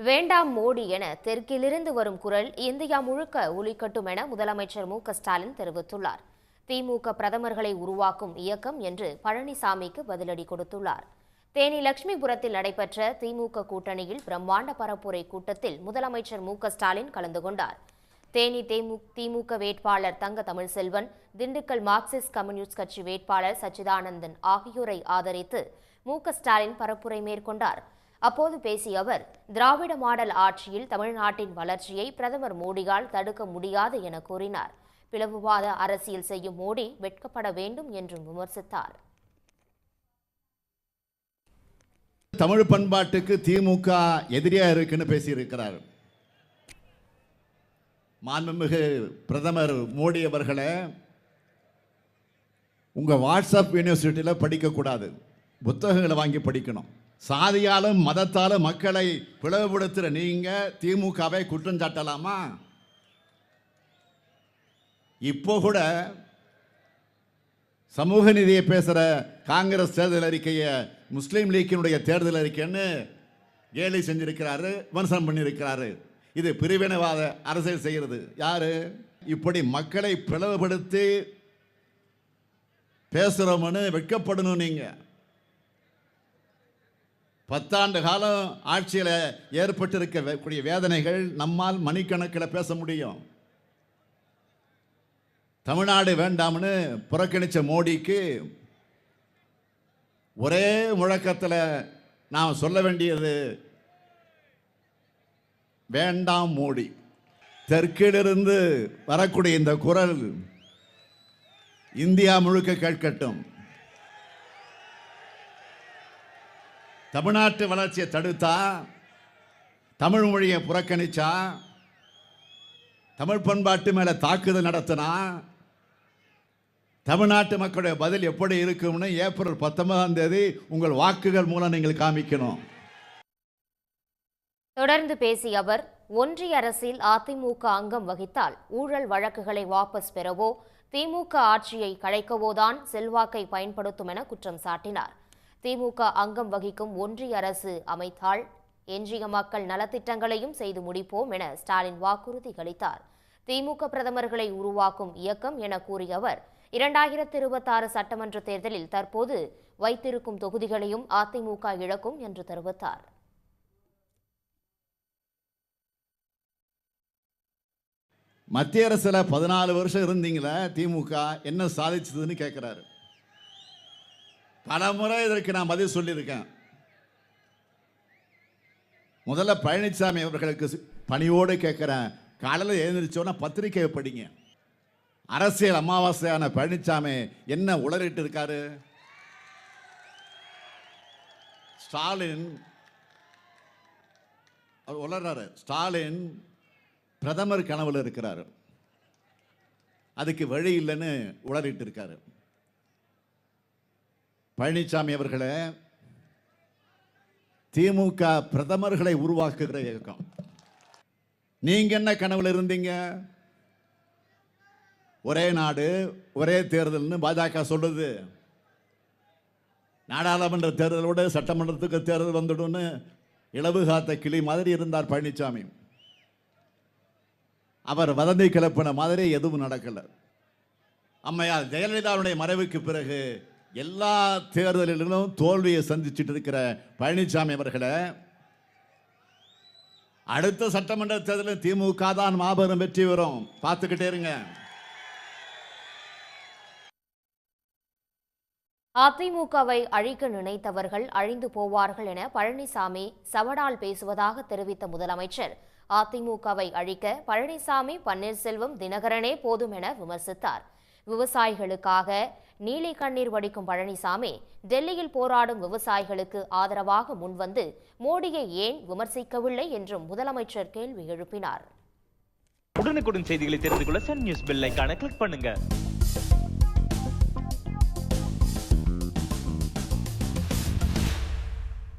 வேண்டாம் மோடி என தெற்கிலிருந்து வரும் குரல் இந்தியா முழுக்க ஒலிக்கட்டும் என முதலமைச்சர் மு ஸ்டாலின் தெரிவித்துள்ளார். திமுக பிரதமர்களை உருவாக்கும் இயக்கம் என்று பழனிசாமிக்கு பதிலடி கொடுத்துள்ளார். தேனி லட்சுமிபுரத்தில் நடைபெற்ற திமுக கூட்டணியில் பிரம்மாண்ட பரப்புரை கூட்டத்தில் முதலமைச்சர் மு ஸ்டாலின் கலந்து கொண்டார். தேனி திமுக வேட்பாளர் தங்க தமிழ்செல்வன் திண்டுக்கல் மார்க்சிஸ்ட் கம்யூனிஸ்ட் கட்சி வேட்பாளர் சச்சிதானந்தன் ஆகியோரை ஆதரித்து மு ஸ்டாலின் பரப்புரை மேற்கொண்டார். அப்போது பேசிய அவர் திராவிட மாடல் ஆட்சியில் தமிழ்நாட்டின் வளர்ச்சியை பிரதமர் மோடியால் தடுக்க முடியாது என கூறினார். பிளவுவாத அரசியல் செய்யும் மோடி வெட்கப்பட வேண்டும் என்றும் விமர்சித்தார். தமிழ் பண்பாட்டுக்கு திமுக எதிரியா இருக்குன்னு பேசியிருக்கிறார். மாண்புமிகு பிரதமர் மோடி அவர்களை உங்கள் வாட்ஸ்அப் யூனிவர்சிட்டியில் படிக்கக்கூடாது. புத்தகங்களை வாங்கி படிக்கணும். சாதியாலும் மதத்தாலும் மக்களை பிளவுபடுத்துகிற நீங்கள் திமுகவை குற்றம் சாட்டலாமா? இப்போ கூட சமூக நீதியை பேசுகிற காங்கிரஸ் தேர்தல் அறிக்கையை முஸ்லீம் லீக்கினுடைய தேர்தல் அறிக்கைன்னு கேலி செஞ்சிருக்கிறாரு விமர்சனம் பண்ணியிருக்கிறாரு. இது பிரிவினைவாத அரசியல் செய்கிறது. யாரு? இப்படி மக்களை பிளவுபடுத்தி பேசுகிறோம்னு வெட்கப்படணும் நீங்கள் பத்தாண்டு காலம் ஆட்சியில் ஏற்பட்டிருக்கக்கூடிய வேதனைகள் நம்மால் மணிக்கணக்கில் பேச முடியும். தமிழ்நாடு வேண்டாம்னு புறக்கணித்த மோடிக்கு ஒரே முழக்கத்தில் நாம் சொல்ல வேண்டியது வேண்டாம் மோடி. தெற்கிலிருந்து வரக்கூடிய இந்த குரல் இந்தியா முழுக்க கேட்கட்டும். தமிழ்நாட்டு வளர்ச்சியை தடுத்தா தமிழ் மொழியை புறக்கணிச்சா தமிழ் பண்பாட்டு மேலே தாக்குதல் நடத்தினா தமிழ்நாட்டு மக்களுடைய பதில் எப்படி இருக்கும்னு ஏப்ரல் பத்தொன்பதாம் தேதி உங்கள் வாக்குகள் மூலம் நீங்கள் காமிக்கணும். தொடர்ந்து பேசிய அவர் ஒன்றிய அரசில் அதிமுக அங்கம் வகித்தால் ஊழல் வழக்குகளை வாபஸ் பெறவோ திமுக ஆட்சியை கலைக்கவோதான் செல்வாக்கை பயன்படுத்தும் என குற்றம் சாட்டினார். திமுக அங்கம் வகிக்கும் ஒன்றிய அரசு அமைத்தால் எஞ்சிய மக்கள் நலத்திட்டங்களையும் செய்து முடிப்போம் என ஸ்டாலின் வாக்குறுதி அளித்தார். திமுக பிரதமர்களை உருவாக்கும் இயக்கம் என கூறிய அவர் இரண்டாயிரத்தி இருபத்தாறு சட்டமன்ற தேர்தலில் தற்போது வைத்திருக்கும் தொகுதிகளையும் அதிமுக இழக்கும் என்று தெரிவித்தார். மத்திய அரசில் பதினாலு வருஷம் இருந்தீங்களே திமுக என்ன சாதிச்சதுன்னு கேட்குறாரு பல முறை இதற்கு நான் பதில் சொல்லியிருக்கேன். முதல்ல பழனிசாமி அவர்களுக்கு பணியோடு கேட்குறேன். காலையில் எழுந்திரிச்சோன்னா பத்திரிக்கையை படிங்க. அரசியல் அமாவாசையான பழனிசாமி என்ன உளறிட்டு இருக்காரு? ஸ்டாலின் அவர் உளறாரு ஸ்டாலின் பிரதமர் கனவில் இருக்கிறார். அதுக்கு வழி இல்லைன்னு உளறிட்டு இருக்காரு. பழனிசாமி அவர்களை திமுக பிரதமர்களை உருவாக்குகிற இயக்கம். நீங்க என்ன கனவுல இருந்தீங்க? ஒரே நாடு ஒரே தேர்தல்னு பாஜக சொல்லுது. நாடாளுமன்ற தேர்தலோடு சட்டமன்றத்துக்கு தேர்தல் வந்துடும்னு இளவு காத்த கிளி மாதிரி இருந்தார் பழனிசாமி அவர் வதந்தி கிளப்பின மாதிரி எதுவும் நடக்கல. அம்மையார் ஜெயலலிதாவுடைய மறைவுக்கு பிறகு எல்லா தேர்தலிலும் தோல்வியை சந்திச்சிட்டு இருக்கிற பழனிசாமி அவர்களை அடுத்த சட்டமன்ற தேர்தலில் திமுக தான் மாபெரும் வெற்றி பெறும். பார்த்துக்கிட்டே இருங்க. அதிமுகவை அழிக்க நினைத்தவர்கள் அழிந்து போவார்கள் என பழனிசாமி சவடால் பேசுவதாக தெரிவித்த முதலமைச்சர். அதிமுகவை அழிக்க பழனிசாமி பன்னீர்செல்வம் தினகரனே போதும் என விமர்சித்தார். விவசாயிகளுக்காக நீலி கண்ணீர் வடிக்கும் பழனிசாமி டெல்லியில் போராடும் விவசாயிகளுக்கு ஆதரவாக முன்வந்து மோடியை ஏன் விமர்சிக்கவில்லை என்றும் முதலமைச்சர் கேள்வி எழுப்பினார். உடனுக்குடன் செய்திகளை தெரிந்து கொள்ள சன் நியூஸ் பெல்லைக்கான கிளிக் பண்ணுங்க.